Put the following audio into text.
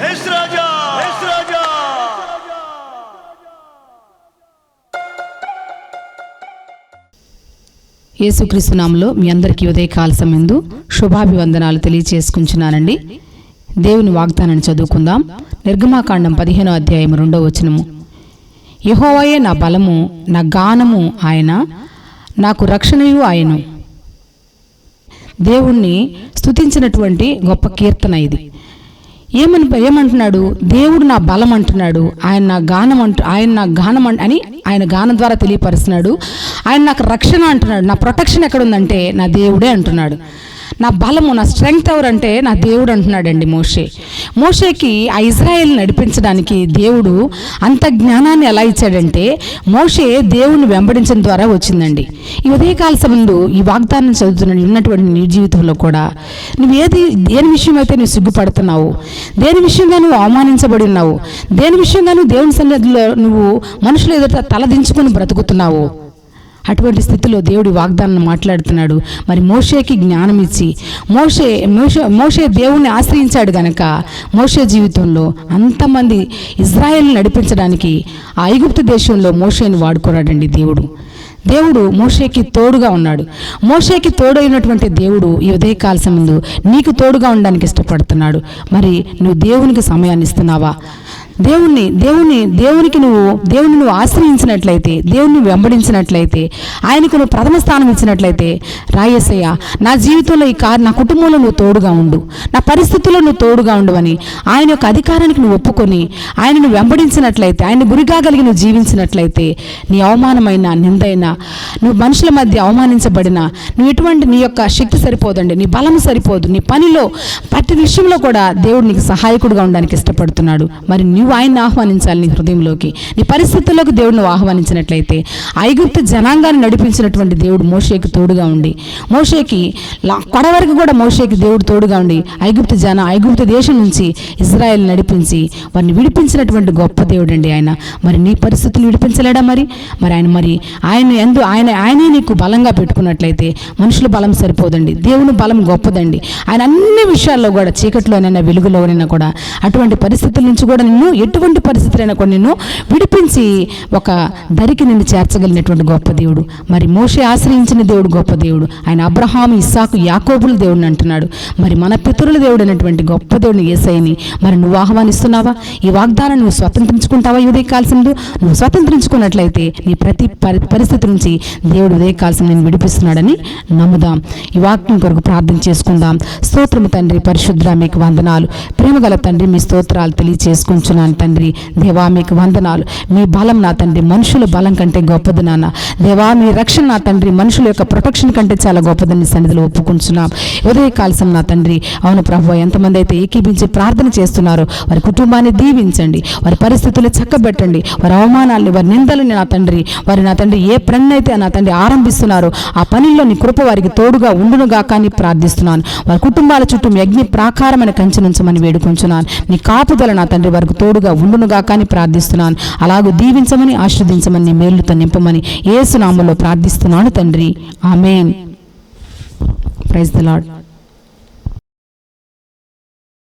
Yes రాజా! Yes రాజా! యేసుక్రీస్తు నామలో మీ అందరికీ ఉదయకాల సమయందు శుభాభివందనాలు తెలియచేసుకుంటున్నానండి. దేవుని వాగ్దానాన్ని చదువుకుందాం. నిర్గమాకాండం పదిహేనో అధ్యాయం రెండో వచనము. యహోవయే నా బలము నా గానము ఆయన నాకు రక్షణయు ఆయను. దేవుణ్ణి స్తుతించినటువంటి గొప్ప కీర్తన ఇది. ఏమని ఏమంటున్నాడు? దేవుడు నా బలం అంటున్నాడు. ఆయన నా గానం అంటు ఆయన నా గానం అని ఆయన గానం ద్వారా తెలియపరుస్తున్నాడు. ఆయన నాకు రక్షణ అంటున్నాడు. నా ప్రొటెక్షన్ ఎక్కడుందంటే నా దేవుడే అంటున్నాడు. నా బలము నా స్ట్రెంగ్త్ ఎవరంటే నా దేవుడు అంటున్నాడండి మోషే. మోషేకి ఆ ఇజ్రాయెల్ నడిపించడానికి దేవుడు అంత జ్ఞానాన్ని ఎలా ఇచ్చాడంటే మోషే దేవుని వెంబడించడం ద్వారా వచ్చిందండి. ఈ ఉదయకాల సమయంలో ఈ వాగ్దానం చదువుతున్న ఉన్నటువంటి నీ జీవితంలో కూడా నువ్వు ఏది దేని విషయం అయితే నువ్వు సిగ్గుపడుతున్నావు దేని విషయంగా నువ్వు అవమానించబడి ఉన్నావు దేని విషయంగా నువ్వు దేవుని సన్నిధిలో నువ్వు మనుషులు ఎదుట తలదించుకొని బ్రతుకుతున్నావు అటువంటి స్థితిలో దేవుడి వాగ్దానం మాట్లాడుతున్నాడు. మరి మోషేకి జ్ఞానం ఇచ్చి మోషే మోషే మోషే దేవుణ్ణి ఆశ్రయించాడు గనక మోషే జీవితంలో అంతమంది ఇజ్రాయెల్ని నడిపించడానికి ఆ ఐగుప్తు దేశంలో మోషేని వాడుకున్నాడండి దేవుడు. దేవుడు మోషేకి తోడుగా ఉన్నాడు. మోషేకి తోడైనటువంటి దేవుడు ఈ ఉదయకాల సమయంలో నీకు తోడుగా ఉండడానికి ఇష్టపడుతున్నాడు. మరి నువ్వు దేవునికి సమయాన్ని ఇస్తున్నావా? దేవుణ్ణి దేవుని దేవునికి నువ్వు దేవుని నువ్వు ఆశ్రయించినట్లయితే దేవుణ్ణి వెంబడించినట్లయితే ఆయనకు నువ్వు ప్రథమ స్థానం ఇచ్చినట్లయితే రాయసయ్య నా జీవితంలో ఈ కార్ నా కుటుంబంలో నువ్వు తోడుగా ఉండు. నా పరిస్థితుల్లో నువ్వు తోడుగా ఉండవని ఆయన యొక్క అధికారానికి నువ్వు ఒప్పుకొని ఆయనను వెంబడించినట్లయితే ఆయన గురిగా కలిగి నువ్వు జీవించినట్లయితే నీ అవమానమైన నిందైన నువ్వు మనుషుల మధ్య అవమానించబడిన నువ్వు ఎటువంటి నీ యొక్క శక్తి సరిపోదండి నీ బలం సరిపోదు నీ పనిలో ప్రతి విషయంలో కూడా దేవుడు నీకు సహాయకుడుగా ఉండడానికి ఇష్టపడుతున్నాడు. మరి నీవు ఆయన్ని ఆహ్వానించాలి నీ హృదయంలోకి. నీ పరిస్థితుల్లోకి దేవుడు నువ్వు ఆహ్వానించినట్లయితే ఐగుప్తు జనాంగాన్ని నడిపించినటువంటి దేవుడు మోషేకి తోడుగా ఉండి మోషేకి కొడ వరకు కూడా మోషేకి దేవుడు తోడుగా ఉండి ఐగుప్తు జన ఐగుప్తు దేశం నుంచి ఇజ్రాయెల్ నడిపించి వారిని విడిపించినటువంటి గొప్ప దేవుడు అండి ఆయన. మరి నీ పరిస్థితులు విడిపించలేడా మరి? మరి ఆయన మరి ఆయన ఎందు ఆయన ఆయనే నీకు బలంగా పెట్టుకున్నట్లయితే మనుషుల బలం సరిపోదండి దేవుని బలం గొప్పదండి. ఆయన అన్ని విషయాల్లో కూడా చీకట్లోనైనా వెలుగులోనైనా కూడా అటువంటి పరిస్థితుల నుంచి కూడా నిన్ను ఎటువంటి పరిస్థితులైనా కూడా నిన్ను విడిపించి ఒక దరికి నిన్ను చేర్చగలిగినటువంటి గొప్ప దేవుడు. మరి మోషే ఆశ్రయించిన దేవుడు గొప్ప దేవుడు. ఆయన అబ్రహాం ఇస్సాకు యాకోబుల దేవుడిని అంటున్నాడు. మరి మన పితరుల దేవుడు అనేటువంటి గొప్ప దేవుడిని ఏసైని మరి నువ్వు ఆహ్వానిస్తున్నావా? ఈ వాగ్దానం నువ్వు స్వతంత్రించుకుంటావా ఈ ఉదయకాల్సింది నువ్వు స్వతంత్రించుకున్నట్లయితే నీ ప్రతి పరి పరిస్థితి నుంచి దేవుడు ఉదయకాల్సిన నేను విడిపిస్తున్నాడని నమ్ముదాం. ఈ వాక్యం కొరకు ప్రార్థన చేసుకుందాం. స్తోత్రము తండ్రి పరిశుద్ర మీకు వందనాలు. ప్రేమగల తండ్రి మీ స్తోత్రాలు తెలియచేసుకుంటున్నాను. తండ్రి. దేవా మీకు వందనాలు. మీ బలం నా తండ్రి. మనుషుల బలం కంటే గొప్పది నాన్న. దేవా మీ రక్షణ నా తండ్రి. మనుషుల యొక్క ప్రొటెక్షన్ కంటే చాలా గొప్పదని సన్నిధిలో ఒప్పుకుంటున్నాం. ఉదయ కాల్సం నా తండ్రి. అవును ప్రభు ఎంతమంది అయితే ఏకీపించి ప్రార్థన చేస్తున్నారో వారి కుటుంబాన్ని దీవించండి. వారి పరిస్థితులు చక్కబెట్టండి. వారి అవమానాల్ని వారి నిందలని నా తండ్రి. వారి నా తండ్రి ఏ పని అయితే నా తండ్రి ఆరంభిస్తున్నారో ఆ పనిలో నీ కృప వారికి తోడుగా ఉండునుగాక అని ప్రార్థిస్తున్నాను. వారి కుటుంబాల చుట్టూ యజ్ఞ ప్రాకారమైన కంచె నుంచమని వేడుకుంటున్నాను నీ కాపుదల నా తండ్రి వారికి తోడుగా ఉండునుగా కానీ ప్రార్థిస్తున్నాను. అలాగూ దీవించమని ఆశీర్దించమని మేలుతో నింపమని ఏసునామంలో ప్రార్థిస్తున్నాను తండ్రి. ఆమెన్. Praise the lord